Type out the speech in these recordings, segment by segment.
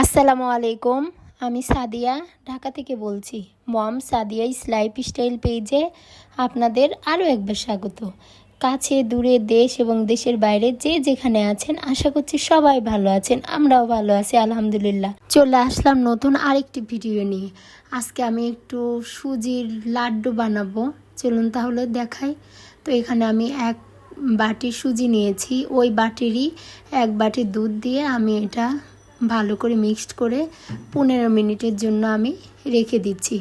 আসসালামু আলাইকুম, আমি সাদিয়া, ঢাকা থেকে বলছি। মম সাদিয়া লাইফ স্টাইল পেজে আপনাদের আরও একবার স্বাগত। কাছে, দূরে, দেশ এবং দেশের বাইরে যে যেখানে আছেন, আশা করছি সবাই ভালো আছেন, আমরাও ভালো আছি, আলহামদুলিল্লাহ। চলে আসলাম নতুন আরেকটি ভিডিও নিয়ে। আজকে আমি একটু সুজির লাড্ডু বানাবো। চলুন তাহলে দেখাই। তো এখানে আমি এক বাটি সুজি নিয়েছি। ওই বাটিরই এক বাটি দুধ দিয়ে আমি এটা ভালো করে মিক্সড করে পনেরো মিনিটের জন্য আমি রেখে দিচ্ছি।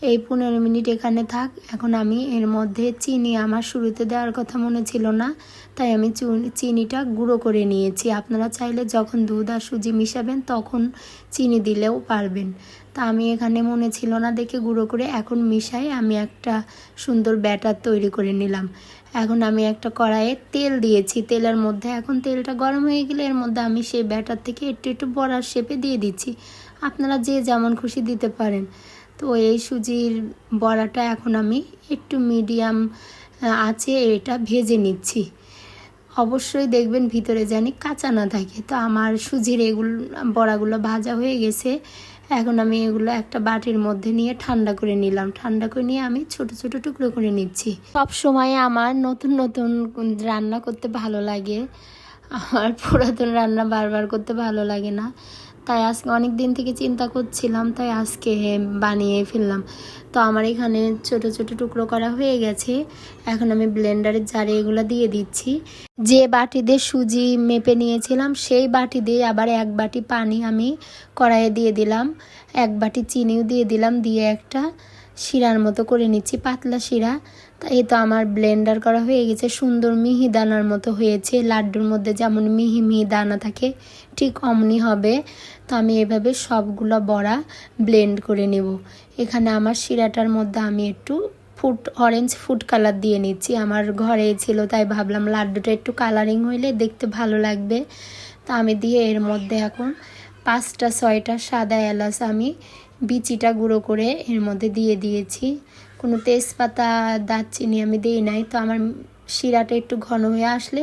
এই পনেরো মিনিট এখানে থাক। এখন আমি এর মধ্যে চিনি। আমার শুরুতে দেওয়ার কথা মনে ছিল না, তাই আমি চুন- চিনিটা গুঁড়ো করে নিয়েছি। আপনারা চাইলে যখন দুধ আর সুজি মিশাবেন, তখন চিনি দিলেও পারবেন। তা আমি এখানে মনে ছিল না দেখে গুঁড়ো করে এখন মিশাই আমি একটা সুন্দর ব্যাটার তৈরি করে নিলাম। এখন আমি একটা কড়াইয়ে তেল দিয়েছি। তেলের মধ্যে এখন তেলটা গরম হয়ে গেলে এর মধ্যে আমি সেই ব্যাটার থেকে একটু একটু বড়ার শেপে দিয়ে দিচ্ছি। আপনারা যে যেমন খুশি দিতে পারেন। তো এই সুজির বড়াটা এখন আমি একটু মিডিয়াম আছে এটা ভেজে নিচ্ছি। অবশ্যই দেখবেন ভিতরে জানি কাঁচা না থাকে। তো আমার সুজির এগুলো, বড়াগুলো ভাজা হয়ে গেছে। এখন আমি এগুলো একটা বাটির মধ্যে নিয়ে ঠান্ডা করে নিলাম। ঠান্ডা করে নিয়ে আমি ছোট ছোট টুকরো করে নিচ্ছি। সব সময় আমার নতুন নতুন রান্না করতে ভালো লাগে। আমার পুরাতন রান্না বারবার করতে ভালো লাগে না। তাই আজকে অনেক দিন থেকে চিন্তা করছিলাম, তাই আজকে বানিয়ে ফেললাম। তো আমার এখানে ছোট ছোট টুকরো করা হয়ে গেছে। এখন আমি ব্লেন্ডারের জারে এগুলো দিয়ে দিচ্ছি। যে বাটি দিয়ে সুজি মেপে নিয়েছিলাম, সেই বাটি দিয়ে আবার এক বাটি পানি আমি কড়াইয়ে দিয়ে দিলাম। এক বাটি চিনিও দিয়ে দিলাম, দিয়ে একটা শিরার মতো করে নিচ্ছি, পাতলা শিরা। এই তো আমার ব্লেন্ডার করা হয়ে গেছে। সুন্দর মিহি দানার মতো হয়েছে। লাড্ডুর মধ্যে যেমন মিহি মিহি দানা থাকে, ঠিক অমনি হবে। তো আমি এভাবে সবগুলো বড়া ব্লেন্ড করে নেব। এখানে আমার শিরাটার মধ্যে আমি একটু ফুড অরেঞ্জ ফুড কালার দিয়ে নিচ্ছি। আমার ঘরে ছিল, তাই ভাবলাম লাড্ডুটা একটু কালারিং হইলে দেখতে ভালো লাগবে। তা আমি দিয়ে এর মধ্যে এখন পাঁচটা, ছয়টা সাদা এলাচ আমি বিচিটা গুঁড়ো করে এর মধ্যে দিয়ে দিয়েছি। কোনো তেজপাতা, দারচিনি আমি দিই নাই, তো আমার শিরাটা একটু ঘন হয়ে আসলে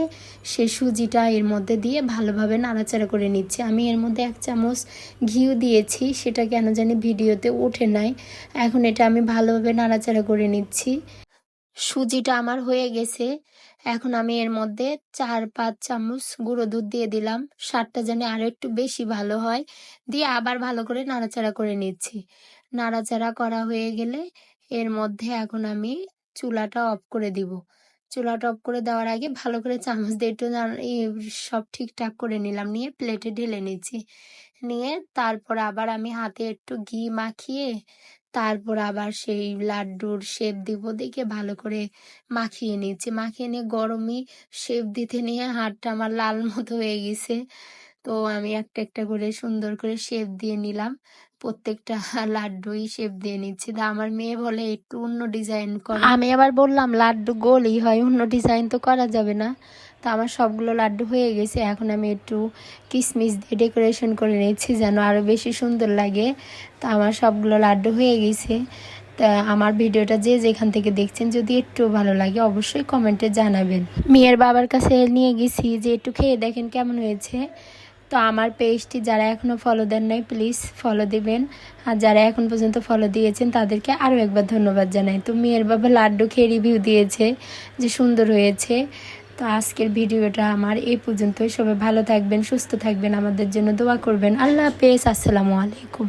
সে সুজিটা এর মধ্যে দিয়ে ভালোভাবে নাড়াচাড়া করে নিচ্ছে। আমি এর মধ্যে এক চামচ ঘিও দিয়েছি, সেটা কেন জানি ভিডিওতে ওঠে নাই। এখন এটা আমি ভালোভাবে নাড়াচাড়া করে নিচ্ছি। সুজিটা আমার হয়ে গেছে। এখন আমি এর মধ্যে চার, পাঁচ চামচ গুঁড়ো দুধ দিয়ে দিলাম। স্বাদটা যেন আরও একটু বেশি ভালো হয়। দিয়ে আবার ভালো করে নাড়াচাড়া করে নিচ্ছি। নাড়াচাড়া করা হয়ে গেলে এর মধ্যে এখন আমি চুলাটা অফ করে দিব। চুলাটা অফ করে দেওয়ার আগে ভালো করে চামচ দিয়ে একটু সব ঠিকঠাক করে নিলাম। নিয়ে প্লেটে ঢেলে নিচ্ছি। নিয়ে তারপর আবার আমি হাতে একটু ঘি মাখিয়ে তারপর আবার সেই লাড্ডুর শেপ দিব দিকে ভালো করে মাখিয়ে নিচ্ছি মাখিয়ে নিয়ে গরমই শেপ দিতে নিয়ে হাতটা আমার লাল মতো হয়ে গেছে। তো আমি একটা একটা করে সুন্দর করে শেপ দিয়ে নিলাম। প্রত্যেকটা লাড্ডুই শেপ দিয়ে নিচ্ছি। তা আমার মেয়ে বলে, একটু অন্য ডিজাইন কর। আমি আবার বললাম, লাড্ডু গোলই হয়, অন্য ডিজাইন তো করা যাবে না। তা আমার সবগুলো লাড্ডু হয়ে গেছে। এখন আমি একটু কিশমিশ দিয়ে ডেকোরেশন করে নিচ্ছি যেন আরও বেশি সুন্দর লাগে। তা আমার সবগুলো লাড্ডু হয়ে গেছে। তা আমার ভিডিওটা যে যেখান থেকে দেখছেন, যদি একটু ভালো লাগে, অবশ্যই কমেন্টে জানাবেন। মেয়ের বাবার কাছে নিয়ে গেছি, যে একটু খেয়ে দেখেন কেমন হয়েছে। তো আমার পেজটি যারা এখনও ফলো দেন নাই প্লিজ ফলো দিবেন। আর যারা এখন পর্যন্ত ফলো দিয়েছেন, তাদেরকে আরও একবার ধন্যবাদ জানাই। তো মেয়ের বাবা লাড্ডু খেয়ে রিভিউ দিয়েছে যে সুন্দর হয়েছে। তো আজকের ভিডিওটা আমার এই পর্যন্তই। সবাই ভালো থাকবেন, সুস্থ থাকবেন। আমাদের জন্য দোয়া করবেন। আল্লাহ হাফেজ। আসসালামু আলাইকুম।